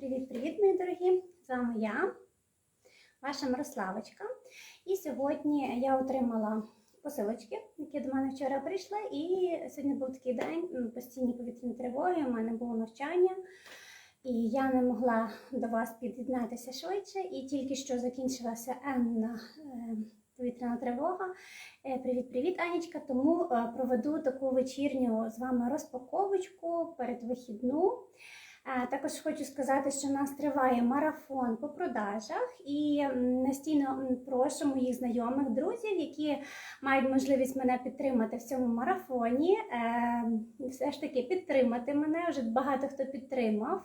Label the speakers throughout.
Speaker 1: Привіт-привіт, мої дорогі! З вами я, ваша Мирославочка. І сьогодні я отримала посилочки, які до мене вчора прийшли. І сьогодні був такий день, м, постійні повітряні тривоги, у мене було навчання. І я не могла до вас під'єднатися швидше, і тільки що закінчилася енна е, повітряна тривога. Е, Привіт-привіт, Анічка. Тому е, проведу таку вечірню з вами розпаковочку перед вихідну. Також хочу сказати, що в нас триває марафон по продажах, і настійно прошу моїх знайомих друзів, які мають можливість мене підтримати в цьому марафоні. е, Все ж таки підтримати мене. Вже багато хто підтримав.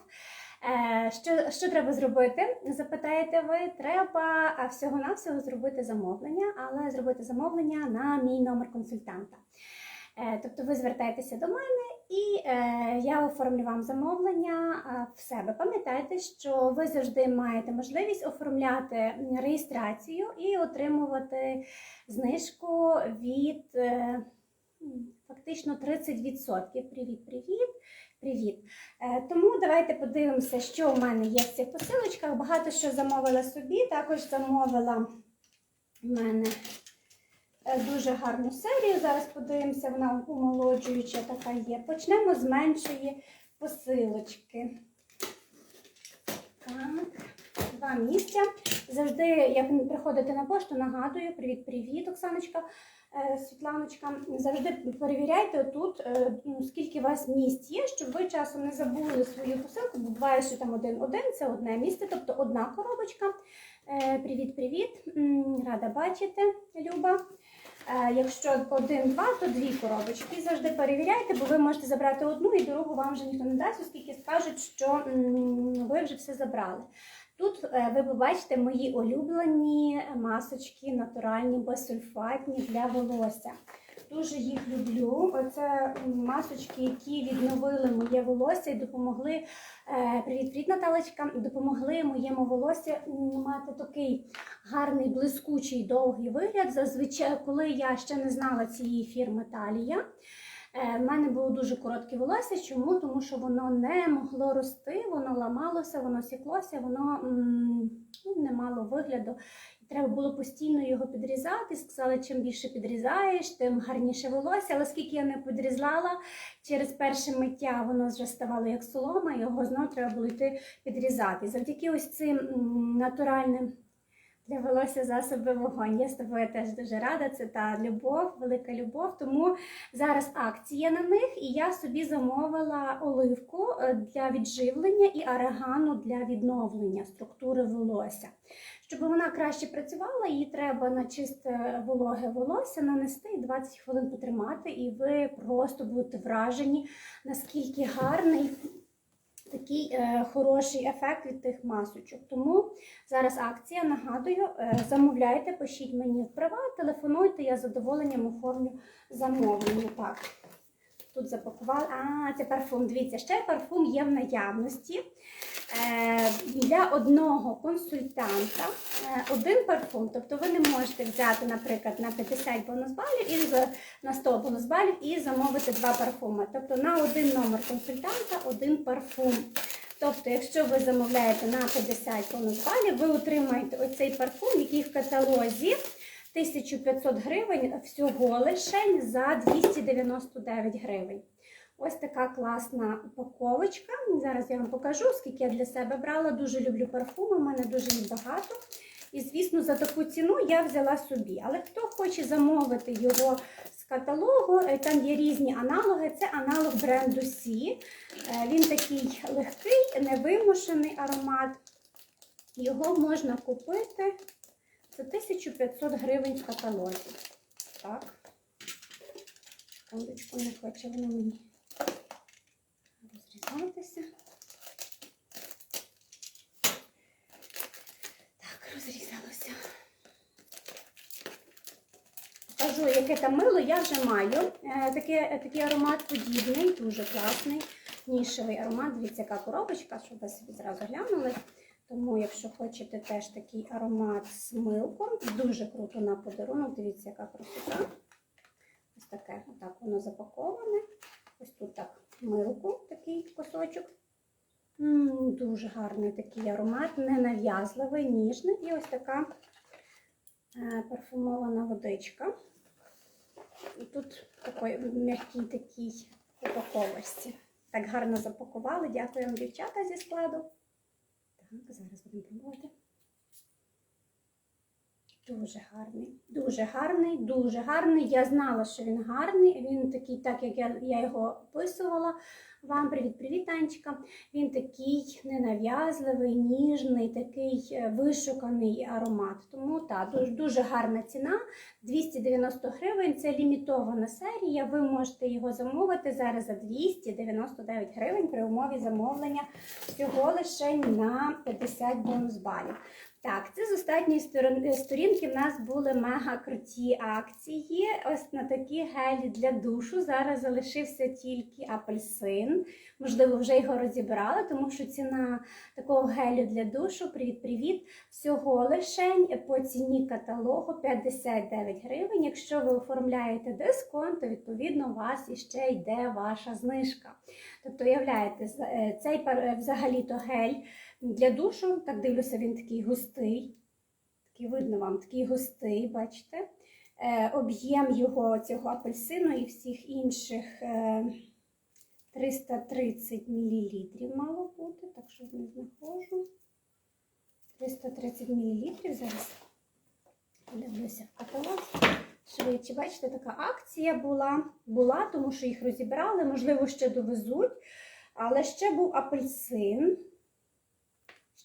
Speaker 1: Е, Що, що треба зробити? Запитаєте ви, треба всього-навсього зробити замовлення, але зробити замовлення на мій номер консультанта. Е, Тобто ви звертаєтеся до мене і е, я оформлю вам замовлення в себе. Пам'ятайте, що ви завжди маєте можливість оформляти реєстрацію і отримувати знижку від е, фактично 30%. Привіт, привіт. Е, Тому давайте подивимося, що в мене є в цих посилочках. Багато що замовила собі, також замовила в мене дуже гарну серію. Зараз подивимося, вона омолоджуюча така є. Почнемо з меншої посилочки. Так, два місця. Завжди, як приходите на пошту, нагадую, привіт-привіт, Оксаночка, е, Світланочка. Завжди перевіряйте тут, скільки у вас місць є, щоб ви часом не забули свою посилку. Буває, що там один-один, це одне місце, тобто одна коробочка. Е, Привіт-привіт! Рада бачити, Люба. Е, Якщо один-два, то дві коробочки. Завжди перевіряйте, бо ви можете забрати одну і другу вам вже ніхто не дасть, оскільки скажуть, що ви вже все забрали. Тут е, ви побачите мої улюблені масочки, натуральні, безсульфатні для волосся. Дуже їх люблю. Оце масочки, які відновили моє волосся і допомогли. е, Привіт, привіт, Наталочка! Допомогли моєму волосю м, мати такий гарний, блискучий, довгий вигляд. Зазвичай, коли я ще не знала цієї фірми Талія. е, В мене було дуже коротке волосся. Чому? Тому що воно не могло рости, воно ламалося, воно сіклося, воно м, ну, не мало вигляду. Треба було постійно його підрізати. Сказали, чим більше підрізаєш, тим гарніше волосся. Але оскільки я не підрізала, через перше миття воно вже ставало як солома, його знову треба було йти підрізати. Завдяки ось цим натуральним для волосся засоби вогонь. Я з тобою теж дуже рада. Це та любов, велика любов. Тому зараз акція на них, і я собі замовила оливку е, для відживлення і арегану для відновлення структури волосся. Щоб вона краще працювала, її треба на чисте вологе волосся нанести і 20 хвилин потримати, і ви просто будете вражені, наскільки гарний такий е, хороший ефект від тих масочок. Тому зараз акція, нагадую, е, замовляйте, пишіть мені в приват, телефонуйте, я з задоволенням оформлю замовлення. Так, тут запакували. А, це парфум. Дивіться, ще парфум є в наявності. Е, Для одного консультанта е, один парфум, тобто ви не можете взяти, наприклад, на 50 бонус-балів і на 100 бонус-балів і замовити два парфуми. Тобто на один номер консультанта один парфум. Тобто, якщо ви замовляєте на 50 бонус-балів, ви отримаєте оцей парфум, який в каталозі 1500 гривень всього лише за 299 гривень. Ось така класна упаковочка. Зараз я вам покажу, скільки я для себе брала. Дуже люблю парфуми, у мене дуже їх багато. І, звісно, за таку ціну я взяла собі. Але хто хоче замовити його з каталогу, е, там є різні аналоги. Це аналог бренду Сі. Він такий легкий, невимушений аромат. Його можна купити за 1500 гривень в каталозі. Так. Секундочку, не хоче воно мені розрізатися. Так, розрізалося. Покажу, яке там мило я вже маю. Е, таке, такий аромат подібний, дуже класний, нішевий аромат. Дивіться, яка коробочка, щоб ви собі зразу глянули. Тому, якщо хочете теж такий аромат з милком, дуже круто на подарунок. Дивіться, яка красота. Ось таке, отак воно запаковане. Ось тут так милку, такий кусочок. М, Дуже гарний такий аромат, ненав'язливий, ніжний. І ось така е, парфумована водичка. І тут такий м'який такий упаковочці. Так гарно запакували. Дякую вам, дівчата, зі складу. Так, зараз будемо пробувати. Дуже гарний, дуже гарний, дуже гарний. Я знала, що він гарний. Він такий, так як я, я його описувала вам. Привіт-привіт, Танечка. Він такий ненав'язливий, ніжний, такий е, вишуканий аромат. Тому так, дуже, дуже гарна ціна. 290 гривень. Це лімітована серія. Ви можете його замовити зараз за 299 гривень при умові замовлення всього лише на 50 бонус балів. Так, це з останньої сторінки в нас були мега круті акції. Ось на такі гелі для душу. Зараз залишився тільки апельсин. Можливо, вже його розібрали, тому що ціна такого гелю для душу, привіт-привіт, всього лишень по ціні каталогу 59 гривень. Якщо ви оформляєте дисконт, то відповідно у вас іще йде ваша знижка. Тобто, уявляєте, е, цей е, взагалі-то гель для душу, так дивлюся, він такий густий. Такий видно вам, такий густий, бачите? Е, об'єм його цього апельсину і всіх інших е, 330 мл мало бути, так що не знаходжу. 330 мл зараз подивлюся в каталог. Швидше, бачите, така акція була, була, тому що їх розібрали, можливо, ще довезуть. Але ще був апельсин.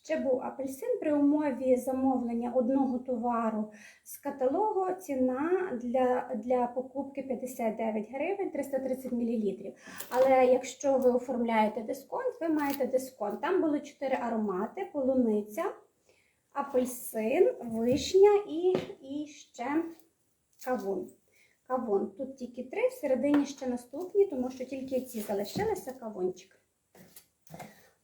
Speaker 1: Ще був апельсин при умові замовлення одного товару з каталогу. Ціна для, для покупки 59 гривень 330 мл. Але якщо ви оформляєте дисконт, ви маєте дисконт. Там були 4 аромати: полуниця, апельсин, вишня і, і ще кавун. Кавун. Тут тільки три, всередині ще наступні, тому що тільки ці залишилися кавунчик.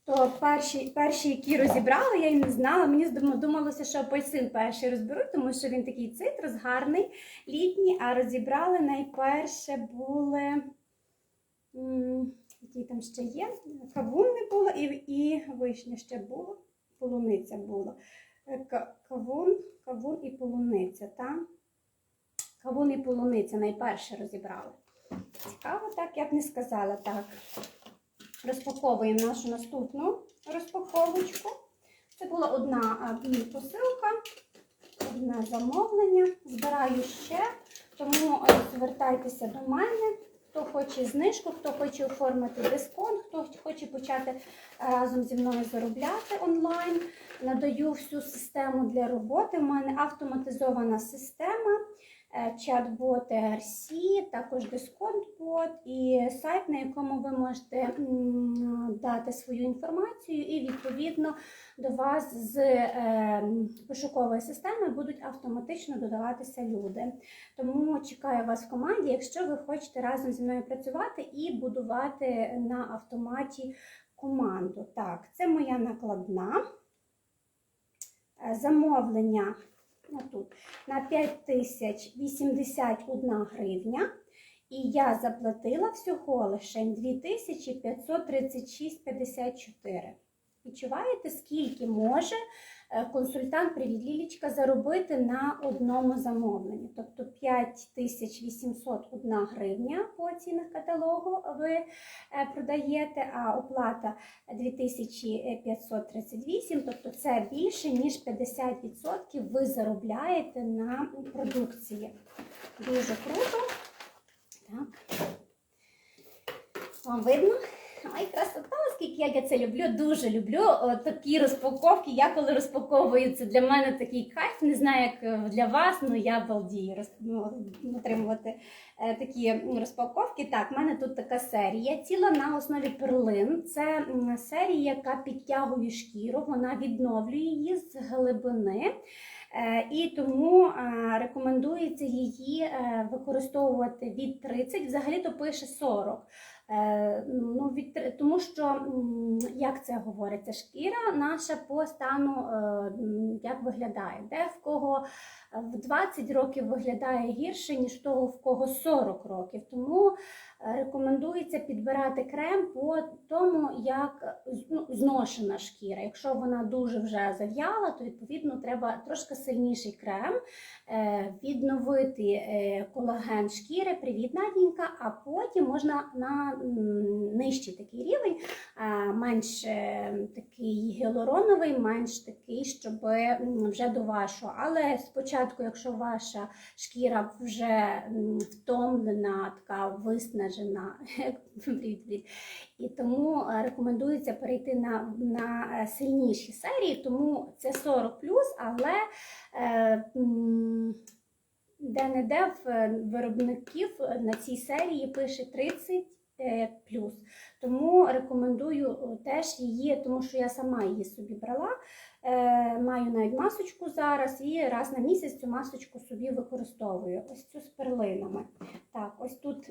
Speaker 1: То перші, перші, які розібрали, я й не знала. Мені думалося, що апельсин перший розберуть, тому що він такий цитрус, гарний, літній, а розібрали найперше були. Які там ще є? Кавун не було і, і вишня ще було, полуниця була. Е, Кавун, кавун і полуниця, так? Кавун і полуниця найперше розібрали. Цікаво, так, я б не сказала так. Розпаковуємо нашу наступну розпаковочку. Це була одна посилка, одне замовлення. Збираю ще, тому е, звертайтеся до мене. Хто хоче знижку, хто хоче оформити дисконт, хто хоче почати е, разом зі мною заробляти онлайн. Надаю всю систему для роботи. У мене автоматизована система, чат-бот ERC, також дисконт-бот і сайт, на якому ви можете дати свою інформацію, і відповідно до вас з е, пошукової системи будуть автоматично додаватися люди. Тому чекаю вас в команді, якщо ви хочете разом зі мною працювати і будувати на автоматі команду. Так, це моя накладна. Е, Замовлення отут, на 5081 гривня. І я заплатила всього лише 2536,54. Відчуваєте, скільки може консультант Привіт Лілічка заробити на одному замовленні? Тобто 5801 гривня по цінах каталогу ви е, продаєте, а оплата 2538, тобто це більше, ніж 50% ви заробляєте на продукції. Дуже круто. Так. Вам видно? Ай, красота, скільки я, я це люблю, дуже люблю такі розпаковки. Я коли розпаковую, це для мене такий кайф. Не знаю, як е, для вас, але я балдію роз, ну, отримувати е, такі розпаковки. Так, в мене тут така серія, ціла на основі перлин. Це серія, яка підтягує шкіру, вона відновлює її з глибини. Е, І тому рекомендується її використовувати від 30, взагалі то пише 40. Е, Ну, від, тому що, як це говориться, шкіра наша по стану е, як виглядає. Де в кого в 20 років виглядає гірше, ніж того, в кого 40 років. Тому Е, Рекомендується підбирати крем по тому, як ну, зношена шкіра. Якщо вона дуже вже зав'яла, то відповідно треба трошки сильніший крем, е, відновити е, колаген шкіри, привіт, Надінька, а потім можна на нижчий такий рівень, менш такий гіалуроновий, менш такий, щоб вже до вашого. Але спочатку, якщо ваша шкіра вже втомлена, така виснажена, і тому е, рекомендується перейти на, на е, сильніші серії, тому це 40 але е, де-не-де е, виробників на цій серії пише 30 е, плюс. Тому рекомендую теж її, тому що я сама її собі брала. Маю навіть масочку зараз і раз на місяць цю масочку собі використовую. Ось цю з перлинами. Так, ось тут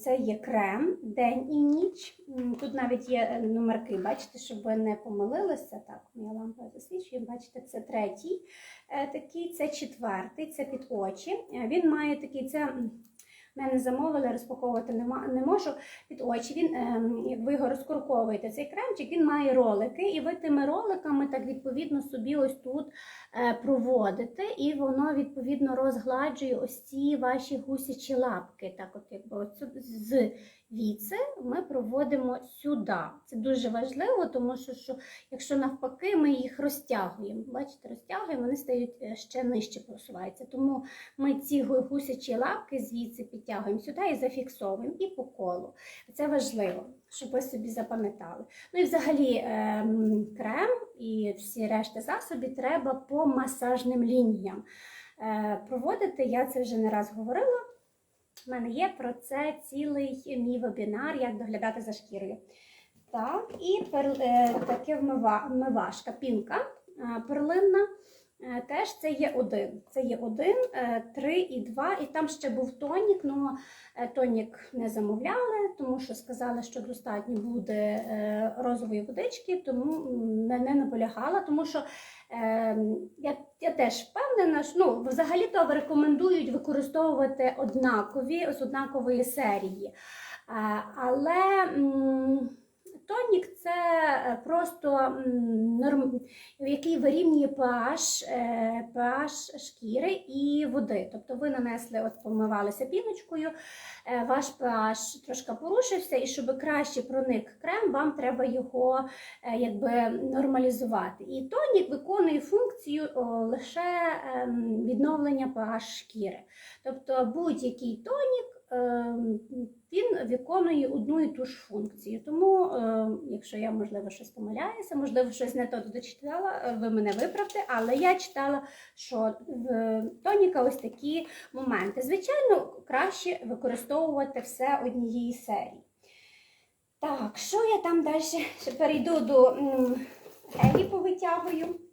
Speaker 1: це є крем день і ніч. Тут навіть є е, номерки, бачите, щоб ви не помилилися. Так, моя лампа засвічує. Бачите, це третій е, такий, це четвертий, це під очі. Е, Він має такий, це мене замовили, розпаковувати не можу під очі. Він, ем, як ви його розкурковуєте, цей кремчик, він має ролики, і ви тими роликами так відповідно собі ось тут проводите, і воно відповідно розгладжує ось ці ваші гусячі лапки. Так, от якби з віце ми проводимо сюди. Це дуже важливо, тому що, що якщо навпаки ми їх розтягуємо, бачите, розтягуємо, вони стають е, ще нижче просуваються. Тому ми ці гу- гусячі лапки звідси підтягуємо сюди і зафіксовуємо і по колу. Це важливо, щоб ви собі запам'ятали. Ну і взагалі ем, крем і всі решти засобів треба по масажним лініям. Е, проводити, я це вже не раз говорила. У мене є про це цілий мій вебінар, як доглядати за шкірою. Так, і пер, е, таке вмива, вмивашка, пінка е, перлинна. Е, Теж це є один. Це є один, е, три і два. І там ще був тонік. Ну е, тонік не замовляли, тому що сказали, що достатньо буде е, розової водички, тому не, наполягала, тому що я, я теж впевнена, що ну, взагалі-то рекомендують використовувати однакові з однакової серії. Але тонік це е, просто норм, який вирівнює pH, е, pH шкіри і води. Тобто ви нанесли, от помивалися піночкою, е, ваш pH трошки порушився, і щоб краще проник крем, вам треба його якби нормалізувати. І тонік виконує функцію лише ем, відновлення pH шкіри. Тобто будь-який тонік. Ем, Він виконує одну і ту ж функцію. Тому, е, якщо я, можливо, щось помиляюся, можливо, щось не то дочитала, е, ви мене виправте, але я читала, що в тоніка ось такі моменти. Звичайно, краще використовувати все однієї серії. Так, що я там далі перейду до гелі повитягую.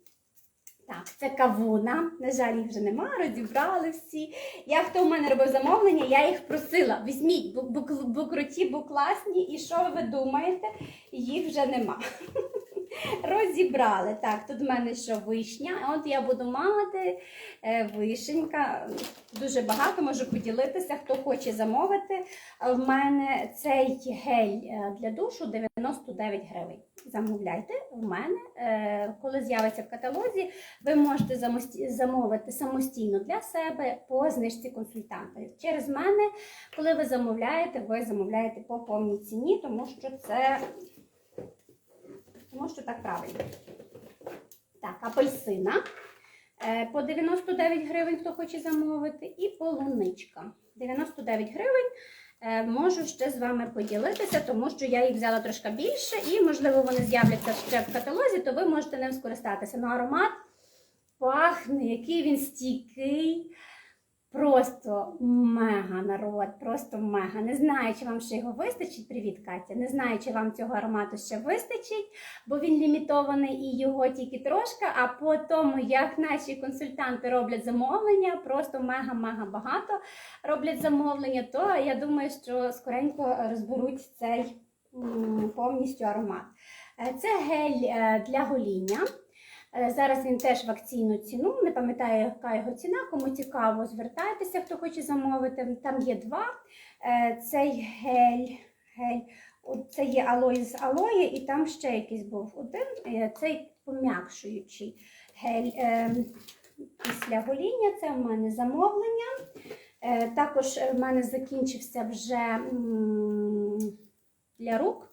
Speaker 1: Так, це кавуна. На жаль, їх вже нема, розібрали всі. Я хто в мене робив замовлення, я їх просила. Візьміть, бо, бо, бо круті, бо класні. І що ви думаєте? Їх вже нема. Розібрали. Так, тут в мене що вишня. От я буду мати е, вишенька. Дуже багато можу поділитися, хто хоче замовити. В мене цей гель е, для душу 99 гривень. Замовляйте в мене. Е, Коли з'явиться в каталозі, ви можете замовити самостійно для себе по знижці консультанта. Через мене, коли ви замовляєте, ви замовляєте по повній ціні, тому що це тому що так правильно. Так, апельсина е, по 99 гривень, хто хоче замовити, і полуничка. 99 гривень. Е, Можу ще з вами поділитися, тому що я їх взяла трошки більше, і, можливо, вони з'являться ще в каталозі, то ви можете ним скористатися. Ну, аромат пахне, який він стійкий. Просто мега народ, просто мега. Не знаю, чи вам ще його вистачить. Привіт, Катя. Не знаю, чи вам цього аромату ще вистачить, бо він лімітований і його тільки трошки. А по тому, як наші консультанти роблять замовлення, просто мега-мега багато роблять замовлення, то я думаю, що скоренько розберуть цей повністю аромат. Е, Це гель е, для гоління. Е, Зараз він теж в акційну ціну. Не пам'ятаю, яка його ціна. Кому цікаво, звертайтеся, хто хоче замовити. Там є два. Е, Цей гель, гель, це є алої з алої, і там ще якийсь був один. Е, Цей пом'якшуючий гель після гоління. Це в мене замовлення. Також в мене закінчився вже для рук.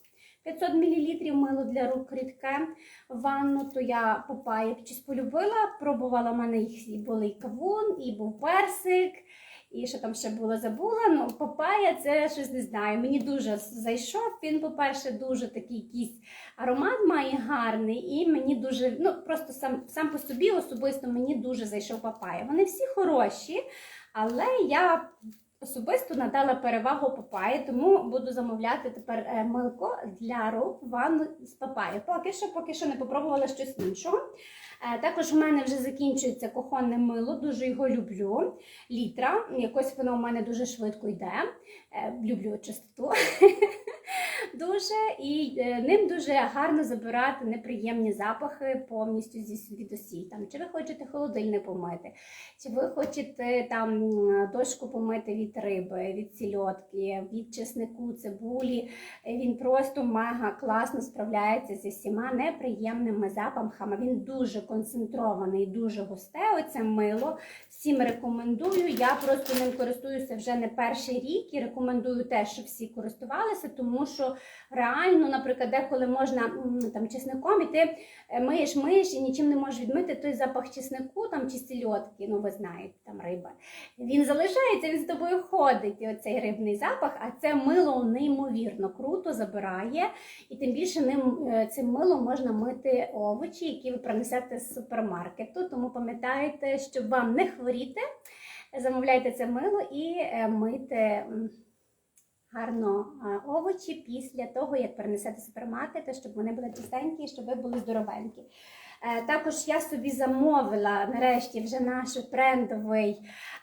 Speaker 1: 500 мл мило для рук рідке ванну, то я папаю щось полюбила, пробувала, в мене їх і були і кавун, і був персик, і що там ще було, забула. Ну, папая це щось не знаю. Мені дуже зайшов. Він, по-перше, дуже такий якийсь аромат має гарний, і мені дуже, ну просто сам, сам по собі особисто мені дуже зайшов папая. Вони всі хороші, але я особисто надала перевагу папаї, тому буду замовляти тепер молоко для рук ван з папаї. Поки що, поки що не попробувала щось іншого. Е, Також в мене вже закінчується кухонне мило, дуже його люблю. Літра. Якось воно у мене дуже швидко йде. Е, Люблю чистоту. Дуже і е, ним дуже гарно забирати неприємні запахи повністю зі звідусіль. Там чи ви хочете холодильник помити, чи ви хочете там м, дошку помити від риби, від сільотки, від чеснику, цибулі. Е, Він просто мега класно справляється зі всіма неприємними запахами. Він дуже концентрований, дуже густе. Оце мило. Всім рекомендую. Я просто ним користуюся вже не перший рік і рекомендую теж, щоб всі користувалися, тому що реально, наприклад, деколи можна там чесником і ти е, миєш, миєш і нічим не можеш відмити той запах чеснику там чи сільотки, ну ви знаєте, там риба. Він залишається, він з тобою ходить, оцей рибний запах, а це мило неймовірно круто забирає. І тим більше ним е, цим милом можна мити овочі, які ви принесете з супермаркету. Тому пам'ятайте, щоб вам не хворіти, замовляйте це мило і е, мийте. Гарно е, овочі після того, як перенесете з супермаркету, щоб вони були чистенькі, щоб ви були здоровенькі. Е, Також я собі замовила нарешті вже наш трендовий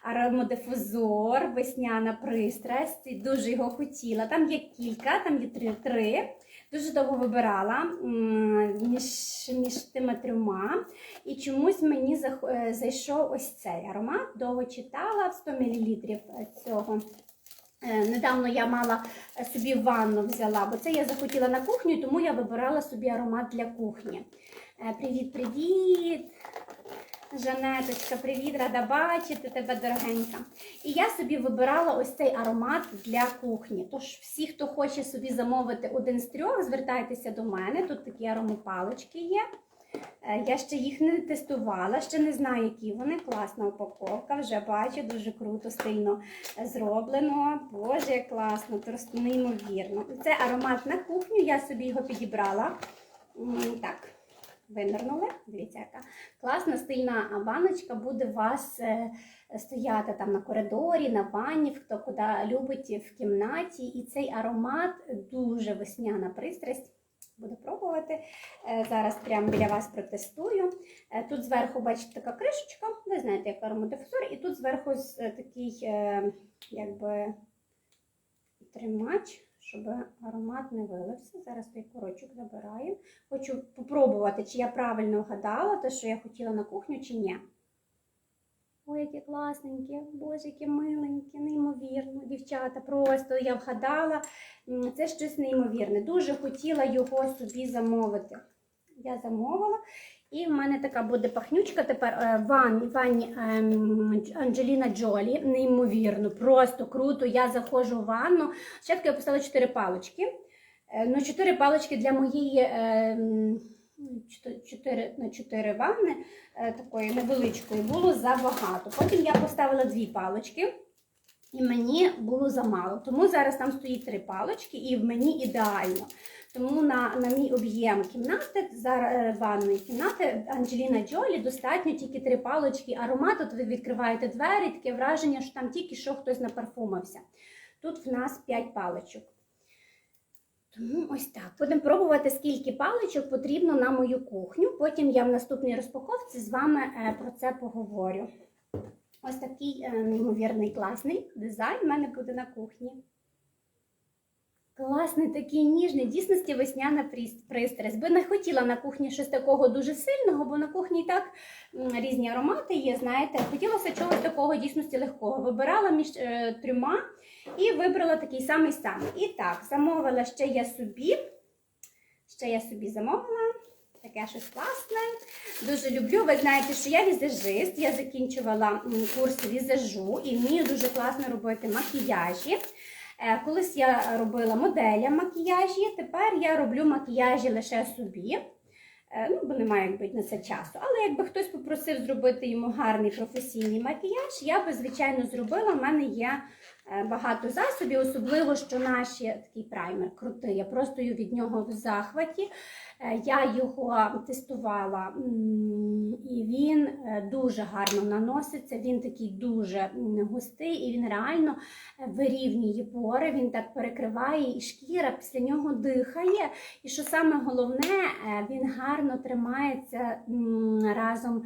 Speaker 1: аромодифузор, весняна пристрасть. Дуже його хотіла. Там є кілька, там є три. три. Дуже довго вибирала між, між тими трьома. І чомусь мені е, зайшов ось цей аромат. Довго читала 100 мл цього. Е, Недавно я мала е, собі ванну взяла, бо це я захотіла на кухню, тому я вибирала собі аромат для кухні. Е, Привіт, привіт! Жанеточка, привіт, рада бачити тебе, дорогенька. І я собі вибирала ось цей аромат для кухні. Тож, всі, хто хоче собі замовити один з трьох, звертайтеся до мене. Тут такі аромапалочки є. Е, Я ще їх не тестувала, ще не знаю, які вони. Класна упаковка, вже бачу, дуже круто, стильно зроблено. Боже, як класно, просто неймовірно. Це аромат на кухню, я собі його підібрала. Так, винирнули. Дивіться, яка класна стильна баночка буде у вас е, стояти там на коридорі, на ванні, хто куди любить в кімнаті. І цей аромат дуже весняна пристрасть. Буду пробувати. Е, Зараз прямо біля вас протестую. Е, Тут зверху, бачите, така кришечка, ви знаєте, як аромадифузор, і тут зверху е, такий якби тримач, щоб аромат не вилився. Зараз той корочок забираю. Хочу попробувати, чи я правильно вгадала те, що я хотіла на кухню, чи ні. Ой, які класненькі, боже, які миленькі, неймовірно, дівчата. Просто я вгадала. Це щось неймовірне. Дуже хотіла його собі замовити. Я замовила. І в мене така буде пахнючка тепер е, ванні, ванні ем, Анджеліна Джолі. Неймовірно, просто круто. Я заходжу в ванну. Спочатку я поставила 4 палички. Е, Ну, 4 палички для моєї ем, 4 на 4 ванни е, такої невеличкої було забагато. Потім я поставила 2 палички. І мені було замало. Тому зараз там стоїть три палички, і в мені ідеально. Тому на, на мій об'єм кімнати, зараз е, ванної кімнати Анджеліна Джолі достатньо тільки три палички аромату. Тут ви відкриваєте двері, таке враження, що там тільки що хтось напарфумився. Тут в нас 5 паличок. Тому ось так. Будемо пробувати, скільки паличок потрібно на мою кухню. Потім я в наступній розпаковці з вами е, про це поговорю. Ось такий е, неймовірний класний дизайн в мене буде на кухні. Класний, такий ніжний, дійсності весняна прис- пристрасть. Би не хотіла на кухні щось такого дуже сильного, бо на кухні і так різні аромати є, знаєте. Хотілося чогось такого дійсності легкого. Вибирала між е, трьома І вибрала такий самий самий. І так, замовила ще я собі. Ще я собі замовила. Таке щось класне. Дуже люблю. Ви знаєте, що я візажист. Я закінчувала курс візажу і вмію дуже класно робити макіяжі. Е, Колись я робила моделя макіяжі, тепер я роблю макіяжі лише собі. Е, Ну, бо немає якби на це часу. Але якби хтось попросив зробити йому гарний професійний макіяж, я би, звичайно, зробила. У мене є багато засобів, особливо, що наш є такий праймер крутий. Я просто від нього в захваті. Е, Я його тестувала, і він е, дуже гарно наноситься. Він такий дуже густий, і він реально е, вирівнює пори. Він так перекриває, і шкіра після нього дихає. І що саме головне, він гарно тримається разом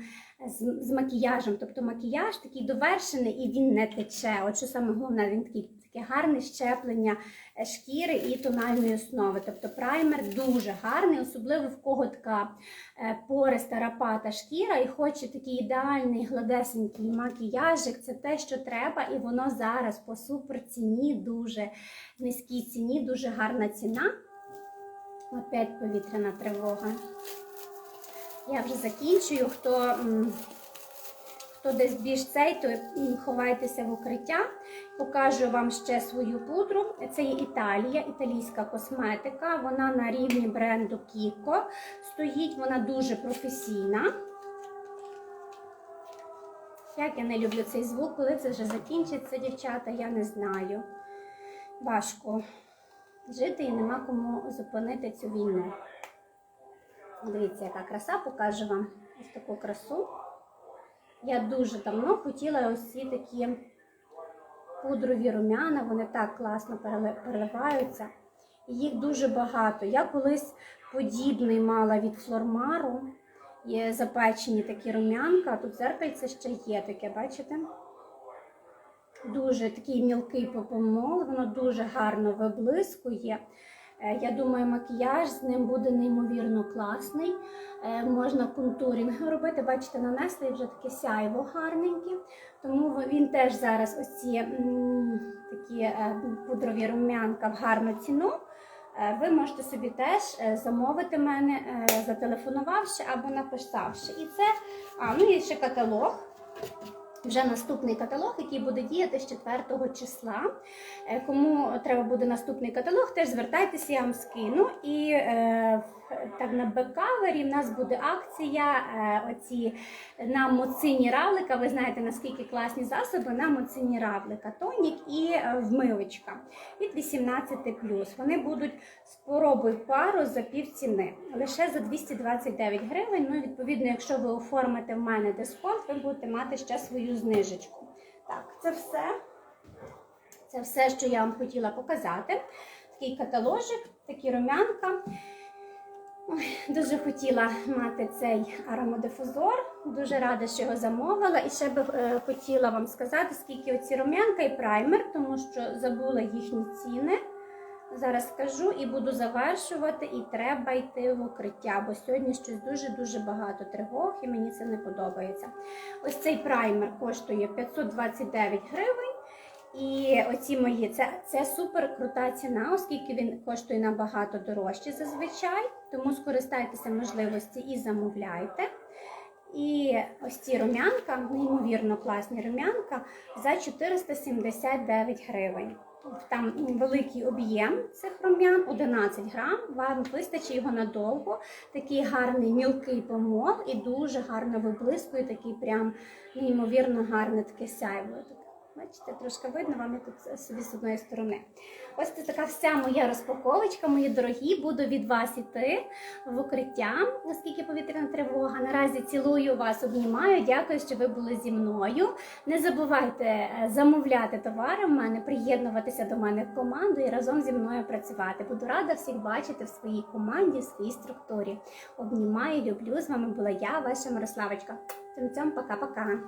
Speaker 1: з, з макіяжем. Тобто макіяж такий довершений і він не тече. От що саме головне, він такий. Таке гарне щеплення е, шкіри і тональної основи. Тобто праймер дуже гарний, особливо в кого така е, пориста рапата шкіра і хоче такий ідеальний гладесенький макіяжик. Це те, що треба, і воно зараз по супер ціні, дуже низькій ціні, дуже гарна ціна. Опять повітряна тривога. Я вже закінчую. Хто, хто десь більш цей, то ховайтеся в укриття. Покажу вам ще свою пудру. Це є Італія, італійська косметика. Вона на рівні бренду Kiko стоїть, вона дуже професійна. Як я не люблю цей звук, коли це вже закінчиться, дівчата, я не знаю. Важко жити і нема кому зупинити цю війну. Дивіться, яка краса, покажу вам ось таку красу. Я дуже давно хотіла ось ці такі пудрові рум'яна, вони так класно перели- переливаються. Їх дуже багато. Я колись подібний мала від флормару. Є запечені такі рум'янка, а тут зеркальце ще є таке, бачите? Дуже такий мілкий попомол, воно дуже гарно виблискує. Е, Я думаю, макіяж з ним буде неймовірно класний. Е, Можна контурінг робити. Бачите, нанесли вже таке сяйво гарненьке. Тому він теж зараз ось ці такі е, пудрові рум'янка в гарну ціну. Ви можете собі теж замовити мене, зателефонувавши або написавши. І це, а, ну і ще каталог. Вже наступний каталог, який буде діяти з 4 числа. Е, Кому треба буде наступний каталог, теж звертайтеся, я вам скину. І е, так на бекавері в нас буде акція. Е, оці на моцині равлика. Ви знаєте, наскільки класні засоби на моцині равлика. Тонік і е, вмивочка від 18 Вони будуть спробуй пару за півціни, лише за 229 гривень. Ну, відповідно, якщо ви оформите в мене дисконт, ви будете мати ще свою знижечку. Так, це все. Це все, що я вам хотіла показати. Такий каталожик, такі рум'янка. Ой, Дуже хотіла мати цей аромодифузор. Дуже рада, що його замовила. І ще би е, хотіла вам сказати, скільки оці рум'янка і праймер, тому що забула їхні ціни. Зараз скажу і буду завершувати, і треба йти в укриття, бо сьогодні щось дуже-дуже багато тривог, і мені це не подобається. Ось цей праймер коштує 529 гривень. І оці мої, це, це супер крута ціна, оскільки він коштує набагато дорожче зазвичай. Тому скористайтеся можливості і замовляйте. І ось ці рум'янка, неймовірно класні рум'янка, за 479 гривень. Там великий об'єм цих рум'ян, 11 грам. Вам вистачить його надовго. Такий гарний мілкий помол і дуже гарно виблискує, такий прям неймовірно гарне таке сяйво. Бачите, трошки видно вам я тут собі з одної сторони. Ось це така вся моя розпаковочка, мої дорогі. Буду від вас іти в укриття, оскільки повітряна тривога. Наразі цілую вас, обнімаю. Дякую, що ви були зі мною. Не забувайте е, замовляти товари в мене, приєднуватися до мене в команду і разом зі мною працювати. Буду рада всіх бачити в своїй команді, в своїй структурі. Обнімаю, люблю. З вами була я, ваша Мирославочка. Цьом-цьом, пока-пока.